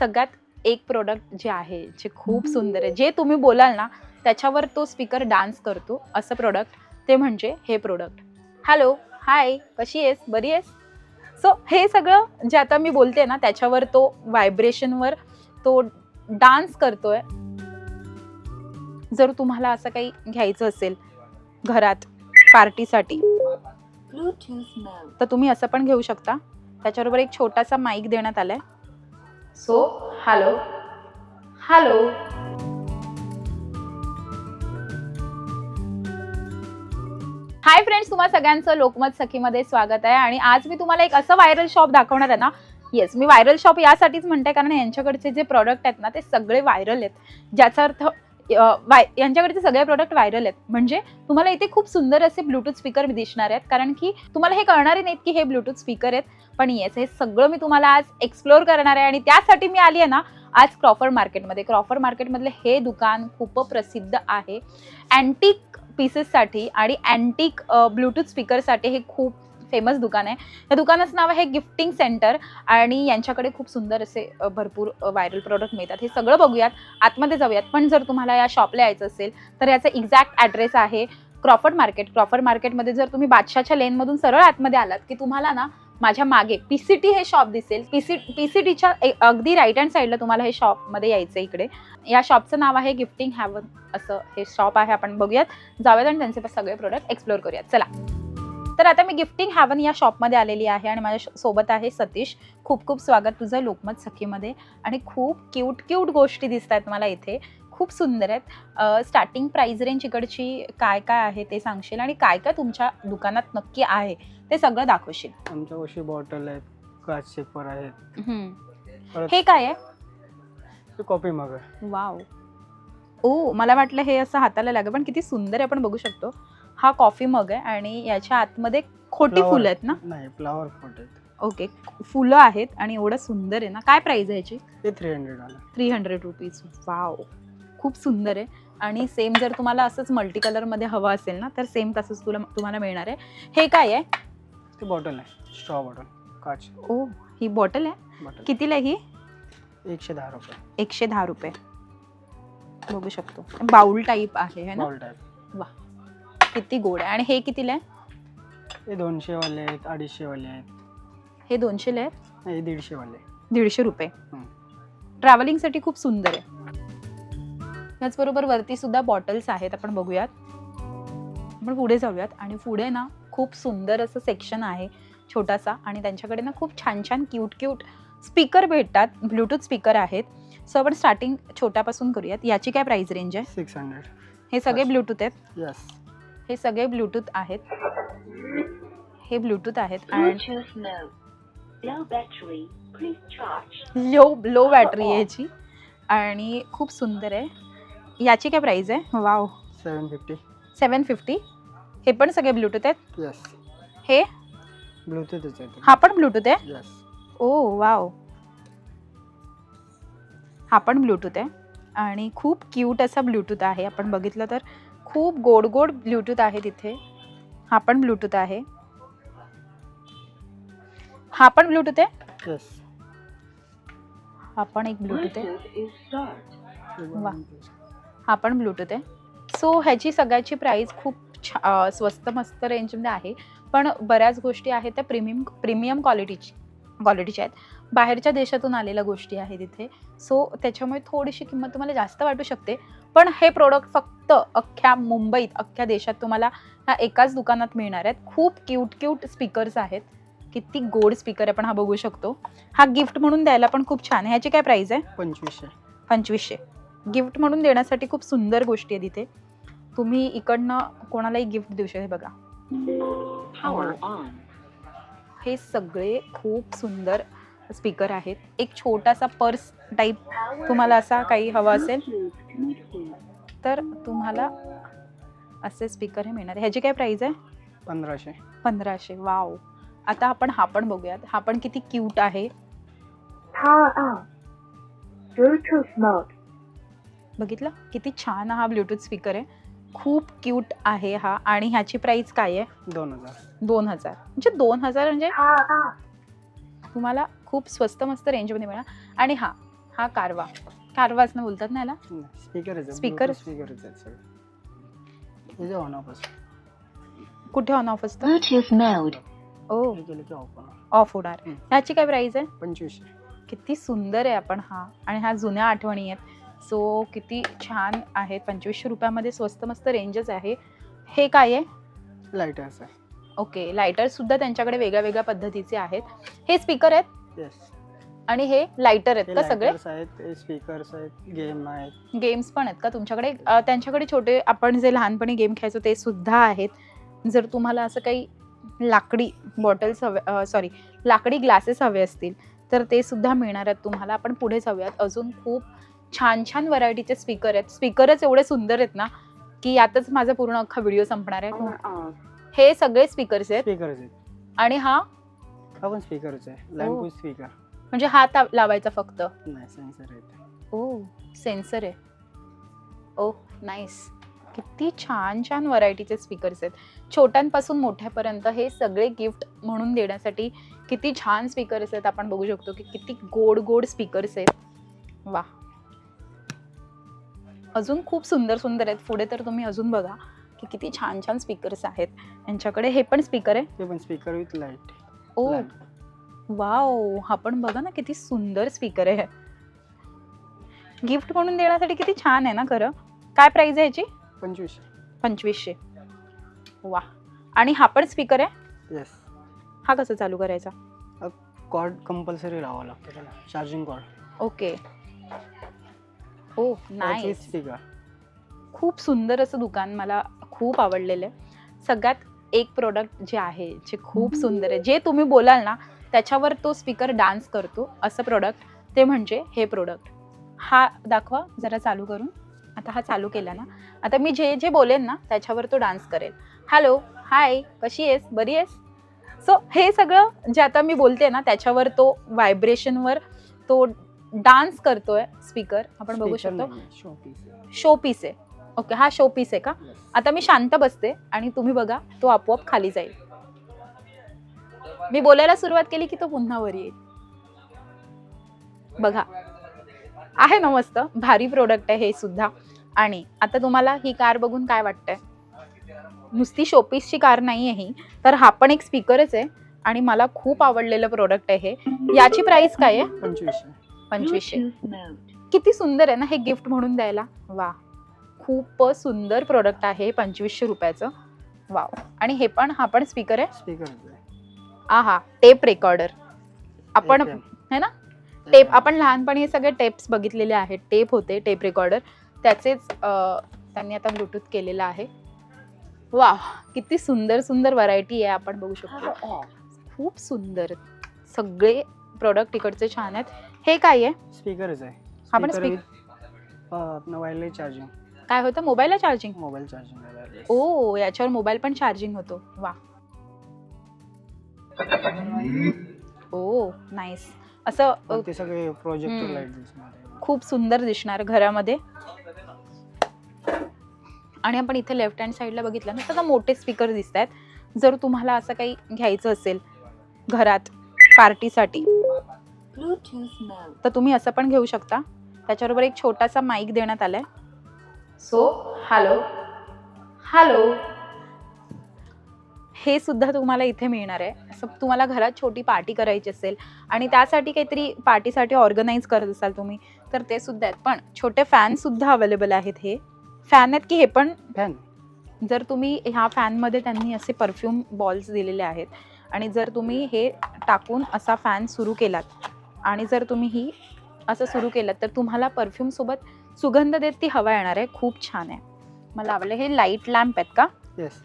सगळ्यात एक प्रोडक्ट जे आहे जे खूप सुंदर आहे जे तुम्ही बोलाल ना त्याच्यावर तो स्पीकर डान्स करतो असं प्रोडक्ट ते म्हणजे हे प्रोडक्ट हॅलो हाय कशी आहेस? बरी आहेस? सो हे सगळं जे आता मी बोलते ना त्याच्यावर तो व्हायब्रेशनवर तो डान्स करतोय. जर तुम्हाला असं काही घ्यायचं असेल घरात पार्टीसाठी. तर तुम्ही असं पण घेऊ शकता. त्याच्याबरोबर एक छोटासा माईक देण्यात आलाय. So hello hello hi friends तुम्हाला सगळ्यांचं लोकमत सखीमध्ये स्वागत आहे. आणि आज मी तुम्हाला एक असं व्हायरल शॉप दाखवणार आहे ना. येस मी व्हायरल शॉप यासाठीच म्हणते कारण यांच्याकडचे जे प्रॉडक्ट आहेत ना ते सगळे व्हायरल आहेत. ज्याचा अर्थ वाय यांच्याकडचे सगळे प्रोडक्ट व्हायरल आहेत म्हणजे तुम्हाला इथे खूप सुंदर असे ब्लूटूथ स्पीकर दिसणार आहेत कारण की तुम्हाला हे कळणारे नाहीत की हे ब्लूटूथ स्पीकर आहेत. पण येस हे सगळं मी तुम्हाला आज एक्सप्लोअर करणार आहे आणि त्यासाठी मी आली आहे ना आज क्रॉफर मार्केटमध्ये क्रॉफर मार्केटमधले हे दुकान खूप प्रसिद्ध आहे. अँटिक पीसेससाठी आणि अँटिक ब्लूटूथ स्पीकरसाठी हे खूप फेमस दुकान आहे. या दुकानाचं नाव आहे गिफ्टिंग सेंटर आणि यांच्याकडे खूप सुंदर असे भरपूर व्हायरल प्रोडक्ट मिळतात. हे सगळं बघूयात आतमध्ये जाऊयात. पण जर तुम्हाला या शॉपला यायचं असेल तर याचा एक्झॅक्ट ॲड्रेस आहे क्रॉफर्ड मार्केट क्रॉफर्ड मार्केटमध्ये जर तुम्ही बादशाच्या लेनमधून सरळ आतमध्ये आलात की तुम्हाला ना माझ्या मागे पी सी टी हे शॉप दिसेल. पी सी पी सी टीच्या अगदी राईट हँड साईडला तुम्हाला हे शॉपमध्ये यायचं इकडे. या शॉपचं नाव आहे गिफ्टिंग हॅवन असं हे शॉप आहे. आपण बघूयात. जाऊयात आणि त्यांचे सगळे प्रोडक्ट एक्सप्लोअर करूयात. चला. तर आता मी गिफ्टिंग हॅवन या शॉपमध्ये आलेली आहे आणि माझ्या सोबत आहे सतीश. खूप खूप स्वागत तुझं लोकमत सखीमध्ये. आणि खूप क्यूट क्यूट गोष्टी दिसत आहेत मला इथे. खूप सुंदर आहेत. स्टार्टिंग प्राइस रेंज इकडची काय काय आहे ते सांगशील? आणि काय काय तुमच्या दुकानात नक्की आहे ते सगळं दाखवशील. आमच्या बॉटल आहेत काच शेपर आहेत. हे काय आहे? Coffee mug. वाव ओ मला वाटलं हे असं हाताला लागेल पण किती सुंदर आहे आपण बघू शकतो. हा कॉफी मग आहे आणि याच्या आतमध्ये खोटी. फुलं आहेत ना? नाही फ्लावर पॉट आहेत. ओके फुलं आहेत आणि एवढं सुंदर आहे ना? काय प्राइस आहे याची? ते थ्री हंड्रेड आलं थ्री हंड्रेड रुपीज वाव खूप सुंदर आहे. आणि सेम जर तुम्हाला असंच मल्टी कलरमध्ये हवं असेल ना तर सेम तसंच तुला तुम्हाला मिळणार आहे. हे काय आहे? ते बॉटल आहे स्ट्रॉ बॉटल काच. ओ ही बॉटल आहे? बॉटल कितीला आहे ही? एकशे दहा रुपये. एकशे दहा रुपये. बघू शकतो. बाउल टाईप आहे है ना? बॉल टाईप किती गोड आहे? आणि हे कितीला आहे? हे दोनशे वाले आहेत अडीचशे वाले आहेत. हे दोनशेला आहे नाही दीडशे वाले दीडशे रुपये. हं. ट्रॅव्हलिंगसाठी खूप सुंदर आहे. त्याचबरोबर वरती सुद्धा बॉटल्स आहेत आपण बघूयात. आपण पुढे जाऊयात. आणि पुढे ना खूप सुंदर असं सेक्शन आहे छोटासा. आणि त्यांच्याकडे ना खूप छान छान क्यूट क्यूट स्पीकर भेटतात. ब्लूटूथ स्पीकर आहेत. सो आपण स्टार्टिंग छोट्यापासून करूयात. याची काय प्राइस रेंज आहे? सिक्स हंड्रेड हे सगळे अच्छा. ब्लूटूथ आहेत. यस हे सगळे ब्लूटूथ आहेत. हे ब्लूटूथ आहेत. लो लो बॅटरी आहे याची. आणि खूप सुंदर आहे. याची काय प्राइस आहे? Wow seven fifty seven fifty हे पण सगळे ब्लूटूथ आहेत? यस हे? ब्लूटूथच आहे हा पण ब्लूटूथ आहे? यस ओ वाव हा पण ब्लूटूथ आहे. आणि खूप क्यूट असा ब्लूटूथ आहे. आपण बघितलं तर खूप गोड गोड ब्लूटूथ आहे तिथे. हा पण ब्लूटूथ आहे. हा पण ब्लूटूथ आहे? हा पण एक ब्लूटूथ आहे. वा. हा पण ब्लूटूथ आहे. सो ह्याची सगळ्याची प्राईस खूप छा स्वस्त मस्त रेंजमध्ये आहे. पण बऱ्याच गोष्टी आहेत त्या प्रीमियम प्रीमियम क्वालिटीची क्वालिटीच्या आहेत. बाहेरच्या देशातून आलेल्या गोष्टी आहेत इथे. सो त्याच्यामुळे थोडीशी किंमत तुम्हाला जास्त वाटू शकते. पण हे प्रोडक्ट फक्त अख्ख्या मुंबईत अख्ख्या देशात तुम्हाला ह्या एकाच दुकानात मिळणार आहेत. खूप क्यूट क्यूट स्पीकर्स आहेत. किती गोड स्पीकर आहे आपण हा बघू शकतो. हा गिफ्ट म्हणून द्यायला पण खूप छान आहे. ह्याची काय प्राईस आहे? पंचवीसशे. पंचवीसशे. गिफ्ट म्हणून देण्यासाठी खूप सुंदर गोष्टी आहेत इथे. तुम्ही इकडनं कोणालाही गिफ्ट देऊ शकता. हे बघा. हे सगळे खूप सुंदर स्पीकर आहेत. एक छोटासा पर्स टाईप तुम्हाला असा काही हवा असेल. तर तुम्हाला असे स्पीकर हे मिळणार. ह्याची काय प्राइस आहे? पंधराशे. पंधराशे. वाव आता आपण हा पण बघूयात. हा पण किती क्यूट आहे. बघितलं? किती छान हा ब्लूटूथ स्पीकर आहे. खूप क्यूट आहे हा. आणि ह्याची प्राइस काय आहे? दोन हजार. दोन हजार. म्हणजे दोन हजार म्हणजे. तुम्हाला खूप स्वस्त मस्त रेंजमध्ये मिळणार. आणि हा हा कारवा. कारवाच ना बोलतात ना याला? सगळे हे जे ऑन ऑफ असतं. कुठे ऑन ऑफ असतं. ओ. ऑफ होणार. ह्याची काय प्राइस आहे? पंचवीसशे. किती सुंदर आहे आपण हा. आणि ह्या जुन्या आठवणी आहेत. सो किती छान आहेत. पंचवीसशे रुपयामध्ये स्वस्त मस्त रेंजच आहे. हे काय आहे? लायटर्स आहे. ओके लायटर सुद्धा त्यांच्याकडे वेगळ्या वेगळ्या पद्धतीचे आहेत. हे स्पीकर आहेत? येस आणि हे लायटर आहेत का सगळे? आहेत स्पीकर्स आहेत गेम आहेत. गेम्स पण आहेत का तुमच्याकडे? अ, त्यांच्याकडे छोटे आपण जे लहानपणी गेम खेळायचो ते सुद्धा आहेत. जर तुम्हाला असं काही लाकडी बॉटल्स हवे सॉरी लाकडी ग्लासेस हवे असतील तर ते सुद्धा मिळणार आहेत तुम्हाला. आपण पुढे जाऊयात. अजून खूप छान छान व्हरायटीचे स्पीकर आहेत. स्पीकरच एवढे सुंदर आहेत ना की यातच माझा पूर्ण अख्खा व्हिडिओ संपणार आहे. हे सगळे स्पीकर्स आहेत. स्पीकर्स आहेत. आणि हा हा पण स्पीकरच आहे. लँग्वेज स्पीकर म्हणजे हात आ- लावायचा फक्त. नाही सेन्सर आहेत ओ सेन्सर आहे. ओ नाईस किती छान छान व्हरायटीचे स्पीकर्स आहेत. छोट्यांपासून मोठ्यापर्यंत हे सगळे गिफ्ट म्हणून देण्यासाठी किती छान स्पीकर्स आहेत. आपण बघू शकतो की किती गोड गोड स्पीकर्स आहेत. वा अजून खूप सुंदर सुंदर आहेत. पुढे तर तुम्ही अजून बघा की किती छान छान स्पीकर्स आहेत. यांच्याकडे हे पण स्पीकर आहे. ते पण speaker with light oh wow हा पण बघा ना किती सुंदर स्पीकर आहे. गिफ्ट म्हणून देण्यासाठी किती छान आहे ना खरं. काय प्राइस आहे याची पंचवीसशे. पंचवीसशे. वा आणि हा पण स्पीकर आहे? येस हा कसा चालू करायचा? कॉर्ड कंपल्सरी लावावं लागतं त्याला. Charging cord okay. ओ नाही स्पीकर खूप सुंदर असं दुकान मला खूप आवडलेलं आहे. सगळ्यात एक प्रोडक्ट जे आहे जे खूप सुंदर आहे जे तुम्ही बोलाल ना त्याच्यावर तो स्पीकर डान्स करतो असं प्रोडक्ट ते म्हणजे हे प्रोडक्ट हा दाखवा जरा चालू करून. आता हा चालू केला ना. आता मी जे जे बोलेन ना त्याच्यावर तो डान्स करेल. हॅलो हाय कशी आहेस? बरी आहेस? सो हे सगळं जे आता मी बोलते ना त्याच्यावर तो व्हायब्रेशनवर तो डान्स करतोय स्पीकर आपण बघू शकतो. शो पीस शो पीस आहे. ओके हा शो पीस आहे का? आता मी शांत बसते आणि तुम्ही बघा तो आपोआप खाली जाईल. मी बोलायला सुरुवात केली की तो पुन्हा वर येईल. बघा. आहे ना मस्त? भारी प्रोडक्ट आहे हे सुद्धा. आणि आता तुम्हाला ही कार बघून काय वाटतंय? नुसती शोपीसची कार नाही आहे ही तर हा पण एक स्पीकरच आहे आणि मला खूप आवडलेलं प्रोडक्ट आहे हे. याची प्राइस काय आहे? पंचवीसशे. पंचवीसशे. किती सुंदर आहे ना हे गिफ्ट म्हणून द्यायला? वा खूप सुंदर प्रोडक्ट आहे पंचवीसशे रुपयाचं. वाव आणि हे पण हा पण स्पीकर आहे? स्पीकर आहा. टेप रेकॉर्डर आपण है ना? टेप आपण लहानपणी हे सगळे टेप्स बघितलेले आहेत. टेप होते टेप रेकॉर्डर त्याचेच त्यांनी आता ब्लूटूथ केलेलं आहे. वा किती सुंदर सुंदर व्हरायटी आहे आपण बघू शकतो. खूप सुंदर. सगळे प्रोडक्ट इकडचे छान आहेत. हे काय आहे? स्पीकरच आहे. हा पण Speaker speak- with, अं, आपलं वायरलेस चार्जिंग काय होतं? मोबाईलला चार्जिंग मोबाईल चार्जिंग. ओ याच्यावर मोबाईल पण चार्जिंग होतो. वा. ओ नाईस असं ते सगळे प्रोजेक्टर हम्म. लाइट दिसणार. आहे. खूप सुंदर दिसणार घरामध्ये. आणि आपण इथे लेफ्ट हँड साईडला बघितलं ना तर मोठे स्पीकर दिसत आहेत जर तुम्हाला असं काही घ्यायचं असेल घरात पार्टीसाठी. तर तुम्ही असं पण घेऊ शकता. त्याच्याबरोबर एक छोटासा माईक देण्यात आलाय. सो हॅलो हॅलो हे सुद्धा तुम्हाला इथे मिळणार आहे. असं तुम्हाला घरात छोटी पार्टी करायची असेल आणि त्यासाठी काहीतरी पार्टीसाठी ऑर्गनाईज करत असाल तुम्ही तर ते सुद्धा आहेत. पण छोटे फॅन सुद्धा अवेलेबल आहेत हे. फॅन आहेत की हे पण? फॅन. जर तुम्ही ह्या फॅनमध्ये त्यांनी असे परफ्यूम बॉल्स दिलेले आहेत आणि जर तुम्ही हे टाकून असा फॅन सुरू केलात आणि जर तुम्ही ही असं सुरू केलं तर तुम्हाला परफ्यूमसोबत सुगंध देत ती हवा येणार आहे. खूप छान आहे. मला आवडलं. हे लाइट लॅम्प आहेत का? येस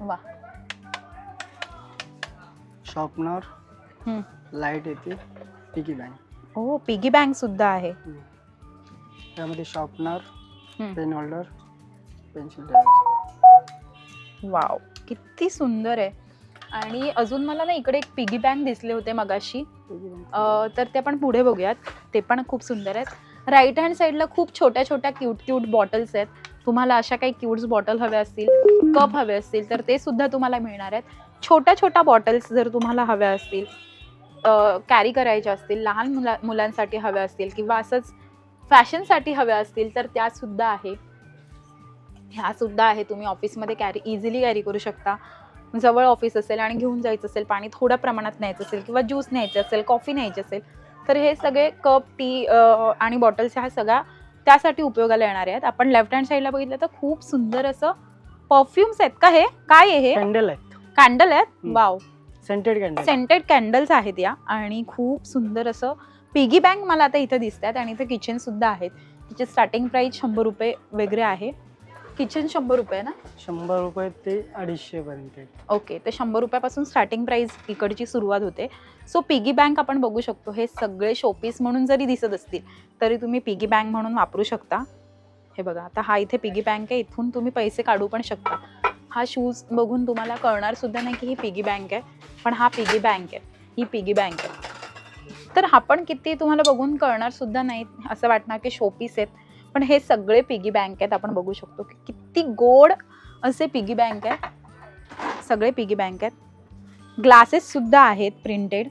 वा. शॉर्पनर. लाइट येते. पिकी बँक हो पिगी बँक सुद्धा आहे. त्यामध्ये sharpener. Pen holder pencil wow किती सुंदर आहे. आणि अजून मला ना इकडे एक पिगी बँक दिसले होते मगाशी. अ, तर ते आपण पुढे बघूयात. ते पण खूप सुंदर आहेत. राईट हँड साईडला खूप छोट्या छोट्या क्यूट क्यूट बॉटल्स आहेत. तुम्हाला अशा काही क्यूट्स बॉटल हव्या असतील कप हवे असतील तर ते सुद्धा तुम्हाला मिळणार आहेत. छोट्या छोट्या बॉटल्स जर तुम्हाला हव्या असतील कॅरी करायच्या असतील लहान मुला मुलांसाठी हव्या असतील किंवा असंच फॅशनसाठी हव्या असतील तर त्या सुद्धा आहे. ह्या सुद्धा आहे. तुम्ही ऑफिसमध्ये कॅरी इझिली कॅरी करू शकता. जवळ ऑफिस असेल आणि घेऊन जायचं असेल पाणी थोड्या प्रमाणात न्यायचं असेल किंवा ज्यूस न्यायचं असेल कॉफी न्यायची असेल तर हे सगळे कप टी आणि बॉटल्स ह्या सगळ्या त्यासाठी उपयोगाला येणार आहेत. आपण लेफ्ट हँड साईडला बघितलं तर खूप सुंदर असं परफ्युम्स आहेत का हे? काय आहे हे? कॅन्डल आहेत. कॅन्डल आहेत. Wow scented candle scented candles आहेत या आणि खूप सुंदर असं पिगी बँक मला आता इथं दिसत आहेत आणि इथं किचन सुद्धा आहेत. तिची स्टार्टिंग प्राइस शंभर रुपये वगैरे आहे. किचन शंभर रुपये ना? शंभर रुपये ते अडीचशे पर्यंत. ओके तर शंभर रुपयापासून स्टार्टिंग प्राइस इकडची सुरुवात होते. सो पिगी बँक आपण बघू शकतो. हे सगळे शोपीस म्हणून जरी दिसत असतील तरी तुम्ही पिगी बँक म्हणून वापरू शकता. हे बघा आता हा इथे पिगी बँक आहे. इथून तुम्ही पैसे काढू पण शकता. हा शूज बघून तुम्हाला कळणार सुद्धा नाही की ही पिगी बँक आहे पण हा पिगी बँक आहे. ही पिगी बँक आहे. तर हा पण किती तुम्हाला बघून कळणार सुद्धा नाही असं वाटणार की शोपीस आहेत. पण हे सगळे पिगी बँक आहेत आपण बघू शकतो की किती गोड असे पिगी बँक आहे सगळे पिगी बँक आहेत. ग्लासेस सुद्धा आहेत प्रिंटेड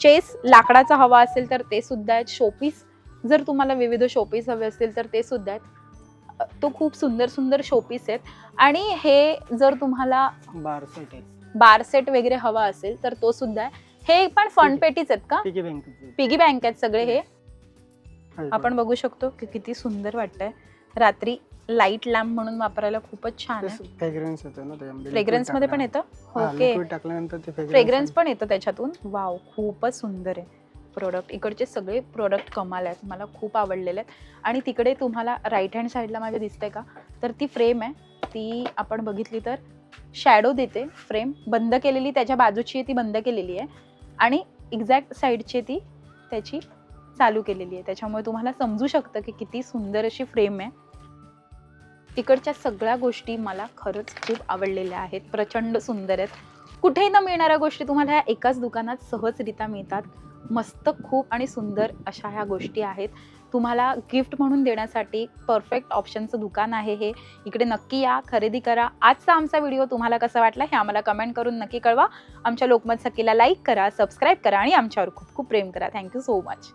चेस लाकडाचा हवा असेल तर ते सुद्धा आहेत. शोपीस जर तुम्हाला विविध शोपीस हवे असतील तर ते सुद्धा आहेत. तो खूप सुंदर सुंदर शोपीस आहेत. आणि हे जर तुम्हाला बार सेट आहे बार सेट वगैरे हवा असेल तर तो सुद्धा आहे. हे पण फंड पेटीच आहेत का? पिगी बँक पिगी बँक आहेत सगळे हे. आपण बघू शकतो की किती सुंदर वाटतंय. रात्री लाइट लॅम्प म्हणून वापरायला खूपच छान आहे. फ्रेग्रन्स येतो ना फ्रेग्रन्समध्ये पण येतं? ओके फ्रेग्रन्स पण येतं त्याच्यातून? वाव खूपच सुंदर आहे. प्रोडक्ट इकडचे सगळे प्रोडक्ट कमाल आहेत. मला खूप आवडलेले आहेत. आणि तिकडे तुम्हाला राईट हँड साईडला माझ्या दिसतंय का? तर ती फ्रेम आहे. ती आपण बघितली तर शॅडो देते फ्रेम बंद केलेली त्याच्या बाजूची ती बंद केलेली आहे. आणि एक्झॅक्ट साईडची ती. त्याची चालू केलेली आहे. त्याच्यामुळे तुम्हाला समजू शकतं की किती सुंदर अशी फ्रेम आहे. तिकडच्या सगळ्या गोष्टी मला खरंच खूप आवडलेल्या आहेत. प्रचंड सुंदर आहेत. कुठेही न मिळणाऱ्या गोष्टी तुम्हाला ह्या एकाच दुकानात सहजरित्या मिळतात. मस्त खूप आणि सुंदर अशा ह्या गोष्टी आहेत. तुम्हाला गिफ्ट म्हणून देण्यासाठी परफेक्ट ऑप्शनचं दुकान आहे हे. इकडे नक्की या खरेदी करा. आजचा आमचा व्हिडिओ तुम्हाला कसा वाटला हे आम्हाला कमेंट करून नक्की कळवा. आमच्या लोकमत सखीला लाईक करा सबस्क्राईब करा आणि आमच्यावर खूप खूप प्रेम करा. Thank you so much